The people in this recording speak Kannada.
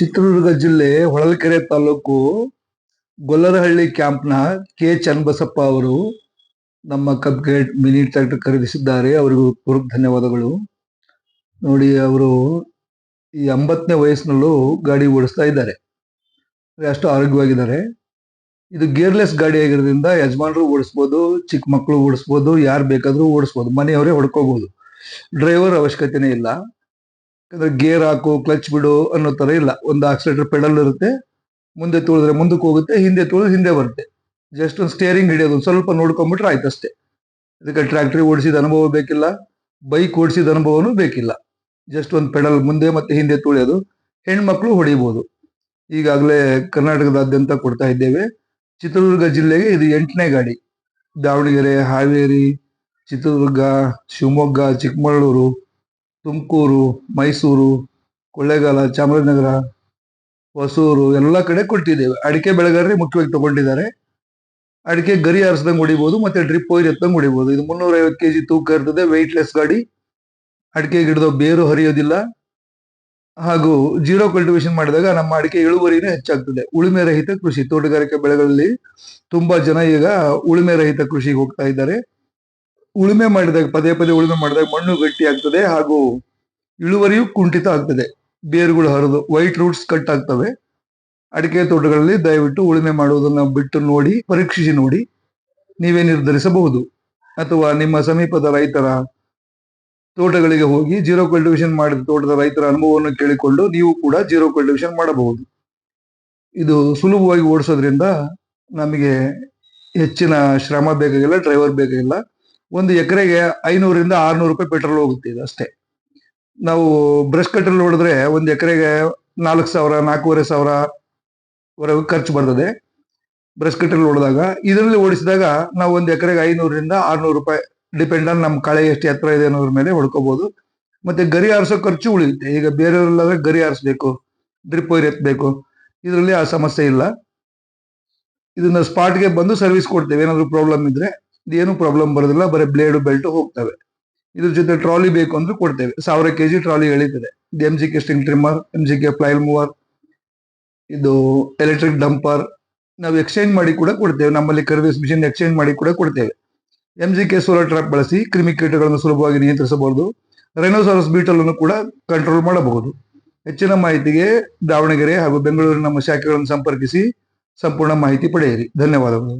ಚಿತ್ರದುರ್ಗ ಜಿಲ್ಲೆ ಹೊಳಲ್ಕೆರೆ ತಾಲೂಕು ಗೊಲ್ಲರಹಳ್ಳಿ ಕ್ಯಾಂಪ್ನ ಕೆ ಚನ್ನಬಸಪ್ಪ ಅವರು ನಮ್ಮ ಕಬ್ಗೇಟ್ ಮಿನಿ ಟ್ರ್ಯಾಕ್ಟರ್ ಖರೀದಿಸಿದ್ದಾರೆ. ಅವರಿಗೂ ಪೂರ್ವ ಧನ್ಯವಾದಗಳು. ನೋಡಿ, ಅವರು ಈ ಎಂಬತ್ತನೇ ವಯಸ್ಸಿನಲ್ಲೂ ಗಾಡಿ ಓಡಿಸ್ತಾ ಇದ್ದಾರೆ. ಅಷ್ಟು ಆರೋಗ್ಯವಾಗಿದ್ದಾರೆ. ಇದು ಗೇರ್ಲೆಸ್ ಗಾಡಿ ಆಗಿರೋದ್ರಿಂದ ಯಜಮಾನರು ಓಡಿಸ್ಬೋದು, ಚಿಕ್ಕ ಮಕ್ಕಳು ಓಡಿಸ್ಬೋದು, ಯಾರು ಬೇಕಾದರೂ ಓಡಿಸ್ಬೋದು, ಮನೆಯವರೇ ಹೊಡ್ಕೋಬಹುದು ಡ್ರೈವರ್ ಅವಶ್ಯಕತೆನೇ ಇಲ್ಲ. ಯಾಕಂದ್ರೆ ಗೇರ್ ಹಾಕು, ಕ್ಲಚ್ ಬಿಡು ಅನ್ನೋ ತರ ಇಲ್ಲ. ಒಂದು ಆಕ್ಸಿಲೇಟರ್ ಪೆಡಲ್ ಇರುತ್ತೆ, ಮುಂದೆ ತುಳಿದ್ರೆ ಮುಂದಕ್ಕೆ ಹೋಗುತ್ತೆ, ಹಿಂದೆ ತುಳಿದ್ರೆ ಹಿಂದೆ ಬರುತ್ತೆ. ಜಸ್ಟ್ ಒಂದು ಸ್ಟೇರಿಂಗ್ ಹಿಡಿಯೋದು, ಒಂದು ಸ್ವಲ್ಪ ನೋಡ್ಕೊಂಡ್ಬಿಟ್ರೆ ಆಯ್ತು ಅಷ್ಟೇ. ಇದಕ್ಕೆ ಟ್ರ್ಯಾಕ್ಟ್ರಿ ಓಡಿಸಿದ ಅನುಭವ ಬೇಕಿಲ್ಲ ಬೈಕ್ ಓಡಿಸಿದ ಅನುಭವನೂ ಬೇಕಿಲ್ಲ. ಜಸ್ಟ್ ಒಂದು ಪೆಡಲ್ ಮುಂದೆ ಮತ್ತೆ ಹಿಂದೆ ತುಳಿಯೋದು, ಹೆಣ್ಮಕ್ಳು ಹೊಡಿಬಹುದು ಈಗಾಗಲೇ ಕರ್ನಾಟಕದಾದ್ಯಂತ ಕೊಡ್ತಾ ಇದ್ದೇವೆ. ಚಿತ್ರದುರ್ಗ ಜಿಲ್ಲೆಗೆ ಇದು ಎಂಟನೇ ಗಾಡಿ. ದಾವಣಗೆರೆ, ಹಾವೇರಿ, ಚಿತ್ರದುರ್ಗ, ಶಿವಮೊಗ್ಗ, ಚಿಕ್ಕಮಗಳೂರು ತುಮಕೂರು, ಮೈಸೂರು, ಕೊಳ್ಳೇಗಾಲ, ಚಾಮರಾಜನಗರ, ಹೊಸೂರು ಎಲ್ಲ ಕಡೆ ಕೊಟ್ಟಿದ್ದೇವೆ. ಅಡಿಕೆ ಬೆಳೆಗಾರರೇ ಮುಖ್ಯವಾಗಿ ತಗೊಂಡಿದ್ದಾರೆ. ಅಡಿಕೆ ಗರಿ ಆರಿಸ್ದಂಗೆ ಹೊಡಿಬೋದು, ಮತ್ತೆ ಡ್ರಿಪ್ ಒಯ್ರ್ ಎತ್ತಂಗೆ ಹೊಡಿಬಹುದು ಇದು ಮುನ್ನೂರ ಐವತ್ತು ಕೆಜಿ ತೂಕ ಇರ್ತದೆ ವೆಯ್ಟ್ಲೆಸ್ ಗಾಡಿ. ಅಡಿಕೆ ಗಿಡದ ಬೇರು ಹರಿಯೋದಿಲ್ಲ. ಹಾಗೂ ಜೀರೋ ಕಲ್ಟಿವೇಶನ್ ಮಾಡಿದಾಗ ನಮ್ಮ ಅಡಿಕೆ ಇಳುವರಿನೇ ಹೆಚ್ಚಾಗ್ತದೆ. ಉಳುಮೆ ರಹಿತ ಕೃಷಿ, ತೋಟಗಾರಿಕೆ ಬೆಳೆಗಳಲ್ಲಿ ತುಂಬಾ ಜನ ಈಗ ಉಳುಮೆ ರಹಿತ ಕೃಷಿಗೆ ಹೋಗ್ತಾ ಇದ್ದಾರೆ. ಉಳುಮೆ ಮಾಡಿದಾಗ, ಪದೇ ಪದೇ ಉಳುಮೆ ಮಾಡಿದಾಗ ಮಣ್ಣು ಗಟ್ಟಿ ಆಗ್ತದೆ ಹಾಗೂ ಇಳುವರಿಯು ಕುಂಠಿತ ಆಗ್ತದೆ. ಬೇರುಗಳು ಹರಿದು ವೈಟ್ ರೂಟ್ಸ್ ಕಟ್ ಆಗ್ತವೆ. ಅಡಿಕೆ ತೋಟಗಳಲ್ಲಿ ದಯವಿಟ್ಟು ಉಳುಮೆ ಮಾಡುವುದನ್ನು ಬಿಟ್ಟು ನೋಡಿ, ಪರೀಕ್ಷಿಸಿ ನೋಡಿ. ನೀವೇ ನಿರ್ಧರಿಸಬಹುದು. ಅಥವಾ ನಿಮ್ಮ ಸಮೀಪದ ರೈತರ ತೋಟಗಳಿಗೆ ಹೋಗಿ ಜೀರೋ ಕಲ್ಟಿವೇಶನ್ ಮಾಡಿದ ತೋಟದ ರೈತರ ಅನುಭವವನ್ನು ಕೇಳಿಕೊಂಡು ನೀವು ಕೂಡ ಜೀರೋ ಕಲ್ಟಿವೇಶನ್ ಮಾಡಬಹುದು. ಇದು ಸುಲಭವಾಗಿ ಓಡಿಸೋದ್ರಿಂದ ನಮಗೆ ಹೆಚ್ಚಿನ ಶ್ರಮ ಬೇಕಾಗಿಲ್ಲ ಡ್ರೈವರ್ ಬೇಕಾಗಿಲ್ಲ. ಒಂದು ಎಕರೆಗೆ ಐನೂರಿಂದ ಆರ್ನೂರು ರೂಪಾಯಿ ಪೆಟ್ರೋಲ್ ಹೋಗುತ್ತೆ ಇದು ಅಷ್ಟೇ. ನಾವು ಬ್ರಷ್ ಕಟ್ಟರ್ ಹೊಡೆದ್ರೆ ಒಂದು ಎಕರೆಗೆ ನಾಲ್ಕು ಸಾವಿರ, ನಾಲ್ಕೂವರೆ ಸಾವಿರ ಖರ್ಚು ಬರ್ತದೆ ಬ್ರಷ್ ಕಟ್ಟರ್ ಹೊಡೆದಾಗ. ಇದರಲ್ಲಿ ಓಡಿಸಿದಾಗ ನಾವು ಒಂದು ಎಕರೆಗೆ ಐನೂರರಿಂದ ಆರ್ನೂರು ರೂಪಾಯಿ ಡಿಪೆಂಡ್ ಆನ್ ನಮ್ಮ ಕಳೆ ಎಷ್ಟು ಎತ್ತರ ಇದೆ ಅನ್ನೋದ್ರ ಮೇಲೆ ಹೊಡ್ಕೋಬಹುದು ಮತ್ತೆ ಗರಿ ಆರಿಸೋ ಖರ್ಚು ಉಳಿಯುತ್ತೆ. ಈಗ ಬೇರೆಯವರೆಲ್ಲಾದ್ರೆ ಗರಿ ಆರಿಸ್ಬೇಕು ಡ್ರಿಪ್ ವೈರ್ ಎತ್ತಬೇಕು ಇದರಲ್ಲಿ ಆ ಸಮಸ್ಯೆ ಇಲ್ಲ. ಇದನ್ನ ಸ್ಪಾಟ್ಗೆ ಬಂದು ಸರ್ವಿಸ್ ಕೊಡ್ತೇವೆ. ಏನಾದರೂ ಪ್ರಾಬ್ಲಮ್ ಇದ್ರೆ ಏನು ಪ್ರಾಬ್ಲಮ್ ಬರೋದಿಲ್ಲ, ಬರೀ ಬ್ಲೇಡ್ ಬೆಲ್ಟ್ ಹೋಗ್ತವೆ. ಇದ್ರ ಜೊತೆ ಟ್ರಾಲಿ ಬೇಕು ಅಂದ್ರೆ ಕೊಡ್ತೇವೆ. ಸಾವಿರ K G trolley ಎಳಿತದೆ M G K string trimmer M G K flail mower ಇದು ಎಲೆಕ್ಟ್ರಿಕ್ ಡಂಪರ್ ನಾವು ಎಕ್ಸ್ಚೇಂಜ್ ಮಾಡಿ ಕೂಡ ಕೊಡ್ತೇವೆ. ನಮ್ಮಲ್ಲಿ ಕರ್ವಿಸ್ ಮಿಷಿನ್ ಎಕ್ಸ್ಚೇಂಜ್ ಮಾಡಿ ಕೂಡ ಕೊಡ್ತೇವೆ. M G K solar trap ಬಳಸಿ ಕ್ರಿಮಿಕೀಟಗಳನ್ನು ಸುಲಭವಾಗಿ ನಿಯಂತ್ರಿಸಬಹುದು. ರೈನೋಸಾರಸ್ ಬೀಟಲ್ ಅನ್ನು ಕೂಡ ಕಂಟ್ರೋಲ್ ಮಾಡಬಹುದು. ಹೆಚ್ಚಿನ ಮಾಹಿತಿಗೆ ದಾವಣಗೆರೆ ಹಾಗೂ ಬೆಂಗಳೂರಿನ ನಮ್ಮ ಶಾಖೆಗಳನ್ನು ಸಂಪರ್ಕಿಸಿ ಸಂಪೂರ್ಣ ಮಾಹಿತಿ ಪಡೆಯಿರಿ. ಧನ್ಯವಾದಗಳು.